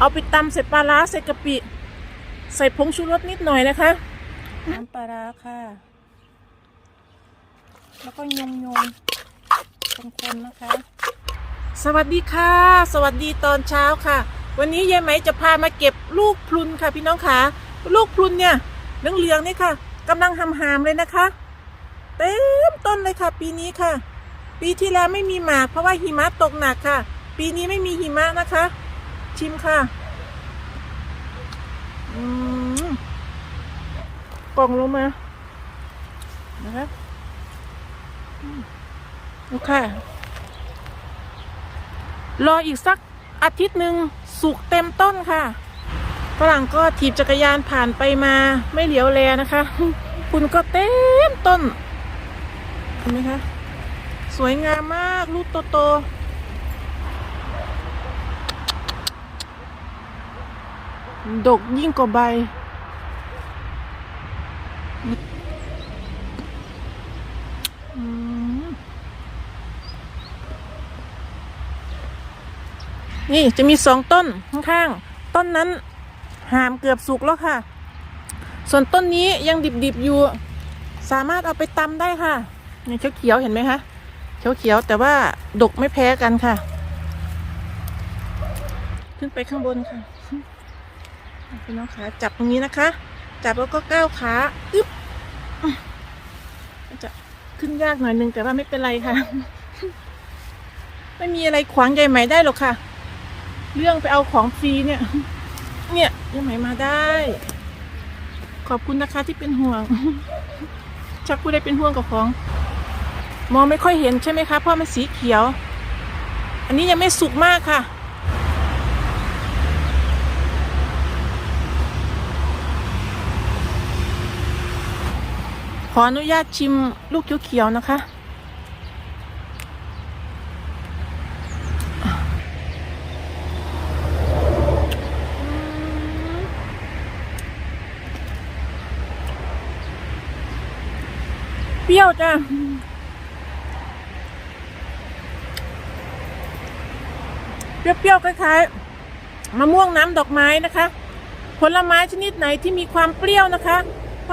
เอาไปตำใส่ปลาร้าใส่กะปิ ใส่ผงชูรสนิดหน่อยนะคะ น้ำปลาร้าค่ะ แล้วก็ยงยงๆคนๆนะคะ สวัสดีค่ะ สวัสดีตอนเช้าค่ะ วันนี้ยายไหมจะพามาเก็บลูกพลุนค่ะพี่น้องค่ะ ลูกพลุนเนี่ยเหลืองๆนี่ค่ะกำลังหำหามๆเลยนะคะเต็มต้นเลยค่ะ ปีนี้ค่ะ ปีที่แล้วไม่มีหมากเพราะว่าหิมะตกหนักค่ะ ปีนี้ไม่มีหิมะนะคะ ชิมค่ะกล่องลงมานะคะโอืมดูค่ะรออีกสักอาทิตย์หนึ่งสุกเต็มต้นค่ะฝรั่งก็ถีบจักรยานผ่านไปมาไม่เหลียวแลนะคะ คุณก็เต็มต้น เห็นไหมคะ สวยงามมาก ลูกโตๆ ดกยิ่งกว่าใบ นี่จะมีสองต้นข้างๆ ต้นนั้นหามเกือบสุกแล้วค่ะ ส่วนต้นนี้ยังดิบๆอยู่ สามารถเอาไปตำได้ค่ะนี่เขียวๆเห็นไหมคะ เขียวๆแต่ว่าดกไม่แพ้กันค่ะ ขึ้นไปข้างบนค่ะ พี่น้องขาจับตรงนี้นะคะ จับแล้วก็ก้าวขาอึ๊บจะขึ้นยากหน่อยนึงแต่ว่าไม่เป็นไรค่ะ ไม่มีอะไรขวางใยไหมได้หรอกค่ะ เรื่องไปเอาของฟรีเนี่ย เนี่ยยายไหมมาได้ ขอบคุณนะคะที่เป็นห่วง ชักผู้ได้เป็นห่วงกับของ มองไม่ค่อยเห็นใช่ไหมคะเพราะมันสีเขียว อันนี้ยังไม่สุกมากค่ะ ขออนุญาตชิมลูกเขียวๆนะคะ เปรี้ยวจ้ะเปรี้ยวๆคล้ายๆมะม่วงน้ำดอกไม้นะคะ ผลไม้ชนิดไหนที่มีความเปรี้ยวนะคะ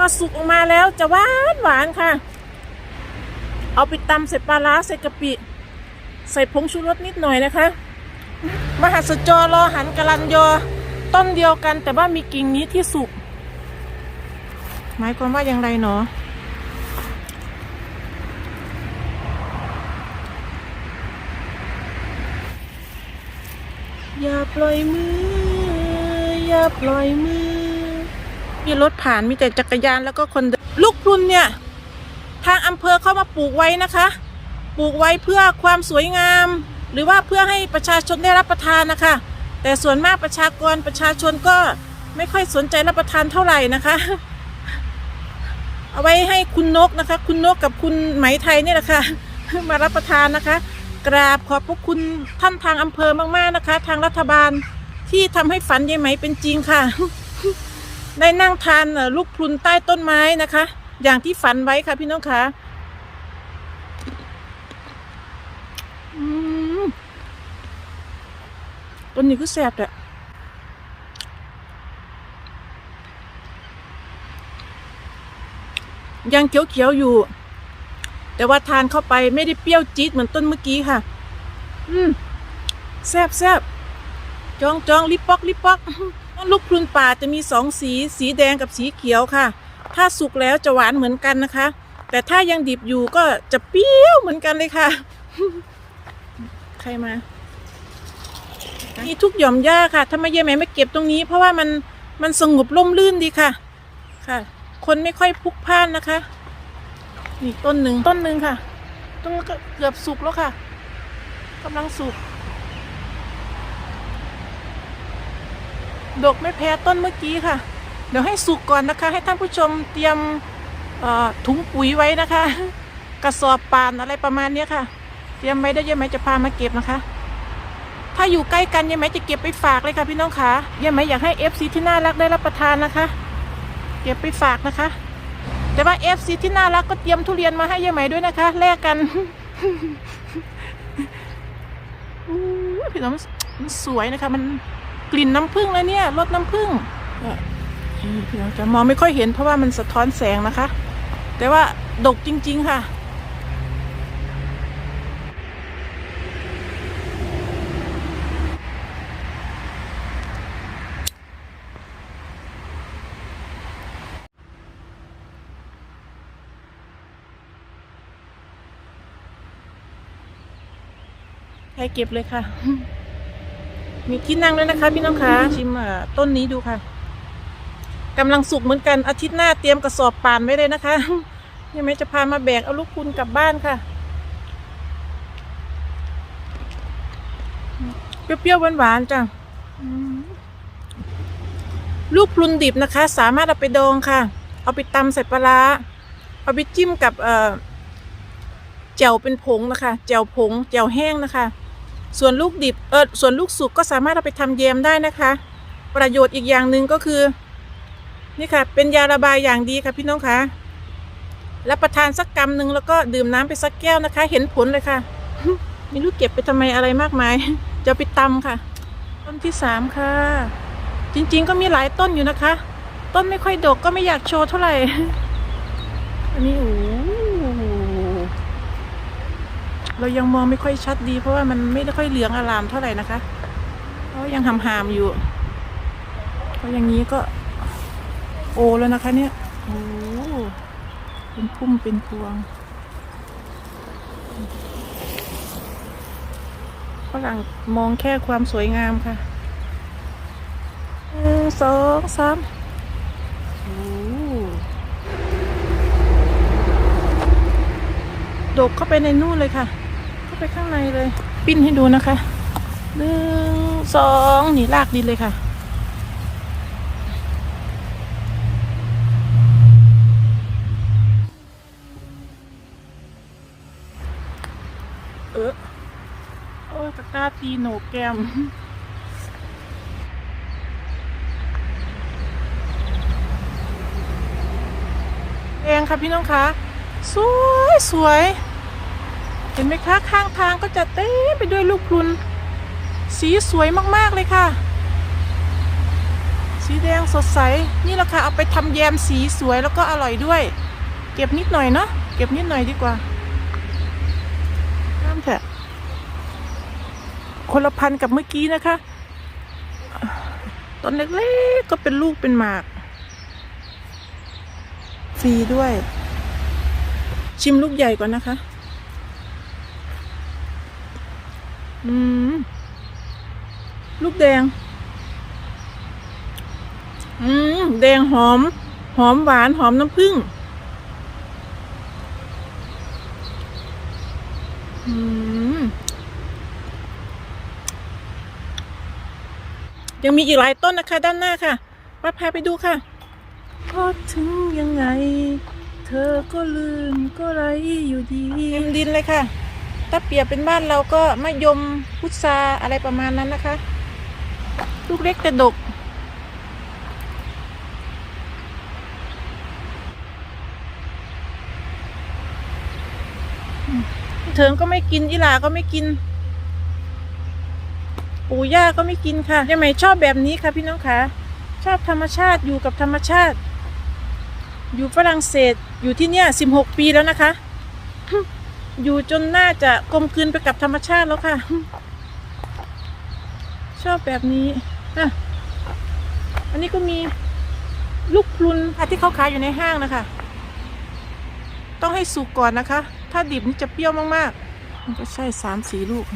พอสุกออกมาแล้วจะหวานหวานค่ะ เอาไปตำใส่ปลาร้าใส่กะปิ ใส่ผงชูรสนิดหน่อยนะคะ มหัศจรรอหันกะลันยอ ต้นเดียวกันแต่ว่ามีกิ่งนี้ที่สุก หมายความว่าอย่างไรหนออย่าปล่อยมือ อย่าปล่อยมือ มีรถผ่านมีแต่จักรยานแล้วก็คนลูกพุนเนี่ย ทางอำเภอเข้ามาปลูกไว้นะคะ ปลูกไว้เพื่อความสวยงาม หรือว่าเพื่อให้ประชาชนได้รับประทานนะคะ แต่ส่วนมากประชากรประชาชนก็ไม่ค่อยสนใจรับประทานเท่าไหร่นะคะ เอาไว้ให้คุณนกนะคะ คุณนกกับคุณไหมไทยเนี่ยแหละค่ะมารับประทานนะคะ กราบขอบพระคุณท่านทางอำเภอมากๆนะคะ ทางรัฐบาลที่ทำให้ฝันยายไหมเป็นจริงค่ะ ได้นั่งทานลูกพลุนใต้ต้นไม้นะคะ อย่างที่ฝันไว้ค่ะพี่น้องคะต้นนี้ก็แสบอะยังเขียวๆอยู่ แต่ว่าทานเข้าไปไม่ได้เปรี้ยวจี๊ดเหมือนต้นเมื่อกี้ค่ะ อืมแซบแซบจองจองลิปปอกลิปปอก ลูกพรุนป่าจะมีสองสี สีแดงกับสีเขียวค่ะ ถ้าสุกแล้วจะหวานเหมือนกันนะคะ แต่ถ้ายังดิบอยู่ก็จะเปรี้ยวเหมือนกันเลยค่ะ ใครมามีทุกหย่อมหญ้าค่ะทำไมยายแม่ไม่เก็บตรงนี้ เพราะว่ามันมันสงบร่มรื่นดีค่ะ ค่ะ คนไม่ค่อยพุกพล่านนะคะ นี่ต้นหนึ่งต้นหนึ่งค่ะ ต้นก็เกือบสุกแล้วค่ะกำลังสุก ดกไม่แพ้ต้นเมื่อกี้ค่ะ เดี๋ยวให้สุกก่อนนะคะ ให้ท่านผู้ชมเตรียมถุงปุ๋ยไว้นะคะ กระสอบป่านอะไรประมาณนี้ค่ะ เตรียมไว้ได้ยังไหมจะพามาเก็บนะคะ ถ้าอยู่ใกล้กันยังไหมจะเก็บไปฝากเลยค่ะพี่น้องค่ะยังไหมอยากให้เอฟซีที่น่ารักได้รับประทานนะคะ เก็บไปฝากนะคะ แต่ว่าเอฟซีที่น่ารักก็เตรียมทุเรียนมาให้ยายไหมด้วยนะคะแลกกันพี่น้องมันสวยนะคะมัน กลิ่นน้ำผึ้งแล้วเนี่ยรสน้ำผึ้งเนี่ยเดี๋ยวจะมองไม่ค่อยเห็นเพราะว่ามันสะท้อนแสงนะคะ แต่ว่าดกจริง ๆ ค่ะใครเก็บเลยค่ะ มีที่นั่งด้วยนะคะ พี่น้องคะชิมอะต้นนี้ดูค่ะกำลังสุกเหมือนกันอาทิตย์หน้าเตรียมกระสอบป่านไว้เลยนะคะยังไม่จะพามาแบกเอาลูกคุณกลับบ้านค่ะ เปรี้ยวๆหวานๆจ้ะอืมลูกพลุนดิบนะคะ สามารถเอาไปดองค่ะ เอาไปตำใส่ปลาร้าเอาไปจิ้มกับเอ่อแจ่วเป็นผงนะคะแจ่วผงแจ่วแห้งนะคะ ส่วนลูกดิบเออส่วนลูกสุกก็สามารถเอาไปทำแยมได้นะคะ ประโยชน์อีกอย่างหนึ่งก็คือ นี่ค่ะ เป็นยาระบายอย่างดีค่ะพี่น้องคะรับประทานสักกำหนึ่งแล้วก็ดื่มน้ำไปสักแก้วนะคะ เห็นผลเลยค่ะไม่รู้เก็บไปทำไมอะไรมากมาย จะไปตำค่ะ ต้นที่สามค่ะ จริงๆก็มีหลายต้นอยู่นะคะ ต้นไม่ค่อยดกก็ไม่อยากโชว์เท่าไหร่ อันนี้โอ้ เรายังมองไม่ค่อยชัดดี เพราะว่ามันไม่ได้ค่อยเหลืองอลามเท่าไหร่นะคะเพรายังหำๆอยู่เพราะอย่างนี้ก็โอแล้วนะคะ เนี่ยโอ้เป็นพุ่มเป็นพวงฝรั่งมองแค่ความสวยงามค่ะหนึ่งสองสามโอ้ดกเข้าไปในนู่นเลยค่ะ ไปข้างในเลย ปิ้นให้ดูนะคะหนึ่งสองหนีลากดินเลยค่ะ เออโอ้ยตะกร้าตีโหนกแก้มแดงค่ะพี่น้องคะสวยสวย ห็นไหมคะข้างทางก็จะเต้ไปด้วยลูกพลุน สีสวยมากๆเลยค่ะ สีแดงสดใสนี่แหละค่ะเอาไปทำแยมสีสวยแล้วก็อร่อยด้วย เก็บนิดหน่อยเนาะเก็บนิดหน่อยดีกว่าน้ำแท้คนละพันกับเมื่อกี้นะคะตอนเล็กๆก็เป็นลูกเป็นหมากฟรีด้วย ชิมลูกใหญ่ก่อนนะคะ อืมลูกแดง อืมแดงหอม หอมหวานหอมน้ำผึ้งอืมยังมีอีกหลายต้นนะคะ ด้านหน้าค่ะมาพาไปดูค่ะพอถึงยังไง เธอก็ลืมก็ไรอยู่ดีเต็มดินเลยค่ะ ถ้าเปรียบเป็นบ้านเราก็มะยมพุทราอะไรประมาณนั้นนะคะ ลูกเล็กแต่ดก เถิงก็ไม่กินอีหลาก็ไม่กิน ปู่ย่าก็ไม่กินค่ะยังไมชอบแบบนี้ค่ะพี่น้องคะชอบธรรมชาติอยู่กับธรรมชาติ อยู่ฝรั่งเศสอยู่ที่เนี่ยสิบหกปีแล้วนะคะ อยู่จนน่าจะกลมกลืนไปกับธรรมชาติแล้วค่ะ ชอบแบบนี้อะอันนี้ก็มีลูกพลุนค่ะที่เขาขายอยู่ในห้างนะคะ ต้องให้สุกก่อนนะคะ ถ้าดิบนี่จะเปรี้ยวมากๆ มันก็ใช่สามสีลูก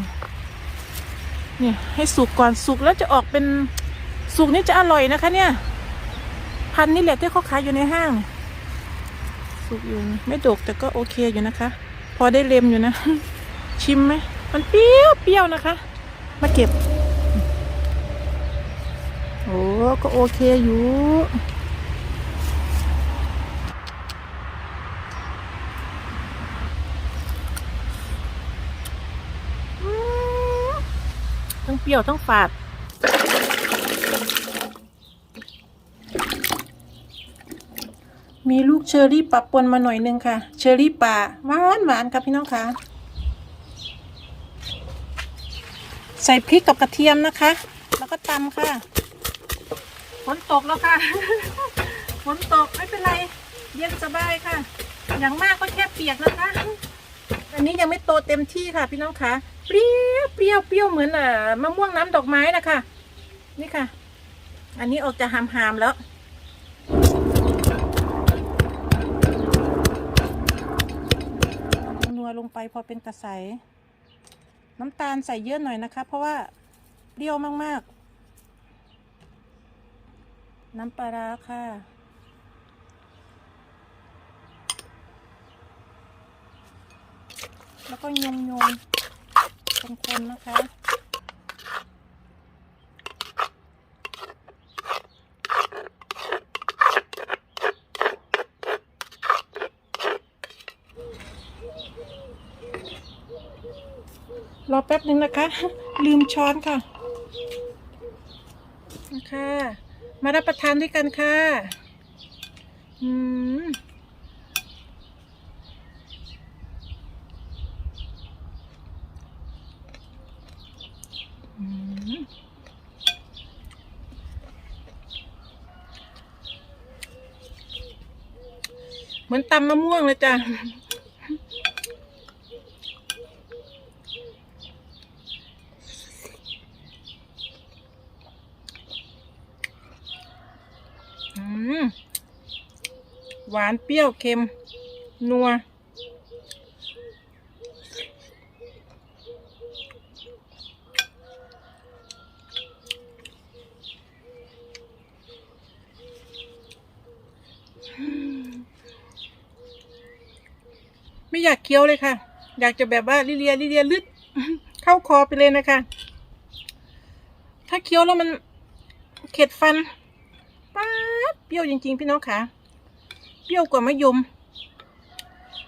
เนี่ยให้สุกก่อนสุกแล้วจะออกเป็นสุกนี่จะอร่อยนะคะ เนี่ย พันนี่แหละที่เขาขายอยู่ในห้าง สุกอยู่ไม่ดกแต่ก็โอเคอยู่นะคะ พอได้เล็มอยู่นะ ชิมไหม มันเปรี้ยวเปรี้ยวนะคะ มาเก็บ โอ้ก็โอเคอยู่ทั้งเปรี้ยวทั้งฝาด มีลูกเชอรี่ปะปนมาหน่อยนึงค่ะ เชอรี่ป่าหวานหวานครับพี่น้องคะใส่พริกกับกระเทียมนะคะ แล้วก็ตำค่ะฝนตกแล้วค่ะฝนตกไม่เป็นไร เย็นสบายค่ะ อย่างมากก็แค่เปียกนะคะอันนี้ยังไม่โตเต็มที่ค่ะ พี่น้องคะเปรี้ยวเปรี้ยวเปรี้ยวเหมือนอ่ามะม่วงน้ำดอกไม้นะคะนี่ค่ะ อันนี้ออกจะหามหามๆแล้ว นัวลงไปพอเป็นตะไสน้ำตาลใส่เยอะหน่อยนะคะ เพราะว่าเปรี้ยวมากๆ น้ำปลาร้าค่ะแล้วก็ยงยงคนๆนะคะ รอแป๊บหนึ่งนะคะ ลืมช้อนค่ะนะคะมารับประทานด้วยกันค่ะอืมเหมือนตำมะม่วงเลยจ้ะ อืม หวานเปรี้ยวเค็ม นัว ไม่อยากเคี้ยวเลยค่ะ อยากจะแบบว่าลิเลียลิเลียลึด เข้าคอไปเลยนะคะ ถ้าเคี้ยวแล้วมันเข็ดฟันป๊าเปรี้ยวจริง ๆ พี่น้องค่ะ เปรี้ยวกว่ามะยม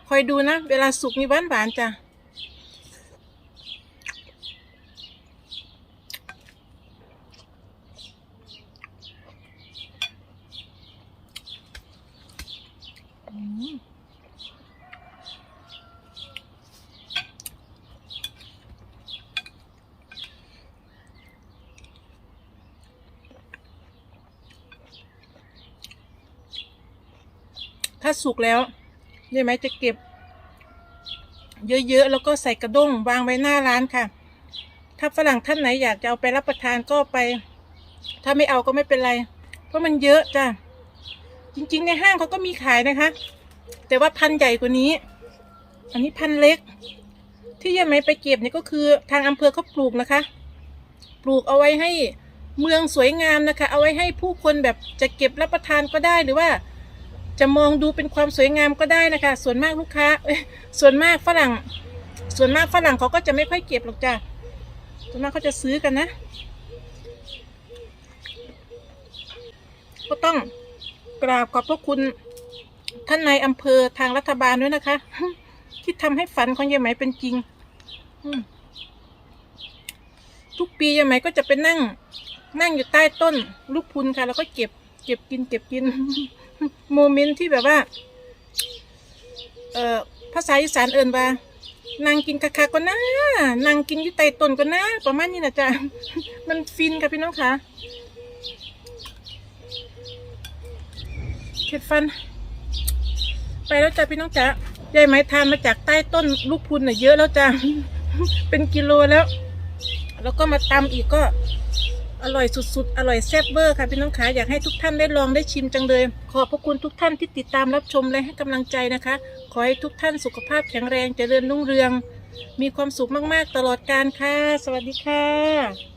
คอยดูนะ เวลาสุกมีหวานหวานๆจ้ะ อืม ถ้าสุกแล้วยายไหมจะเก็บ เยอะๆแล้วก็ใส่กระด้งวางไว้หน้าร้านค่ะ ถ้าฝรั่งท่านไหนอยากจะเอาไปรับประทานก็ไป ถ้าไม่เอาก็ไม่เป็นไร เพราะมันเยอะจ้ะจริงๆ ในห้างเขาก็มีขายนะคะ แต่ว่าพันใหญ่กว่านี้ อันนี้พันเล็ก ที่ยายไหมไปเก็บเนี่ยก็คือทางอำเภอเขาปลูกนะคะ ปลูกเอาไว้ให้เมืองสวยงามนะคะ เอาไว้ให้ผู้คนแบบจะเก็บรับประทานก็ได้หรือว่า จะมองดูเป็นความสวยงามก็ได้นะคะ ส่วนมากลูกค้าส่วนมากฝรั่ง ส่วนมากฝรั่งเขาก็จะไม่ค่อยเก็บหรอกจ้ะส่วนมากเขาจะซื้อกันนะ ก็ต้องกราบขอบพระคุณท่านนายอำเภอทางรัฐบาลด้วยนะคะ ที่ทำให้ฝันของยายไหมเป็นจริงทุกปียายไหมก็จะไปนั่ง นั่งอยู่ใต้ต้น ลูกพุนค่ะ แล้วก็เก็บ เก็บกิน เก็บกิน โมเมนต์ที่แบบว่า เอ่อภาษาอีสานเอิ่นว่านางกินคาคาก็น่านางกินอยู่ใต้ต้นก็น่าประมาณนี้นะจ๊ะมันฟินค่ะพี่น้องค่ะเข็ดฟัน ไปแล้วจ้ะพี่น้องจ๋ายายไหมทานมาจากใต้ต้นลูกพุนน่ะเยอะแล้วจ้ะเป็นกิโลแล้ว แล้วก็มาตำอีกก็ อร่อยสุดๆ อร่อยแซ่บเวอร์ค่ะพี่น้องขาอยากให้ทุกท่านได้ลองได้ชิมจังเลย ขอบพระคุณทุกท่านที่ติดตามรับชมและให้กำลังใจนะคะ ขอให้ทุกท่านสุขภาพแข็งแรงเจริญรุ่งเรือง มีความสุขมากๆตลอดการค่ะ สวัสดีค่ะ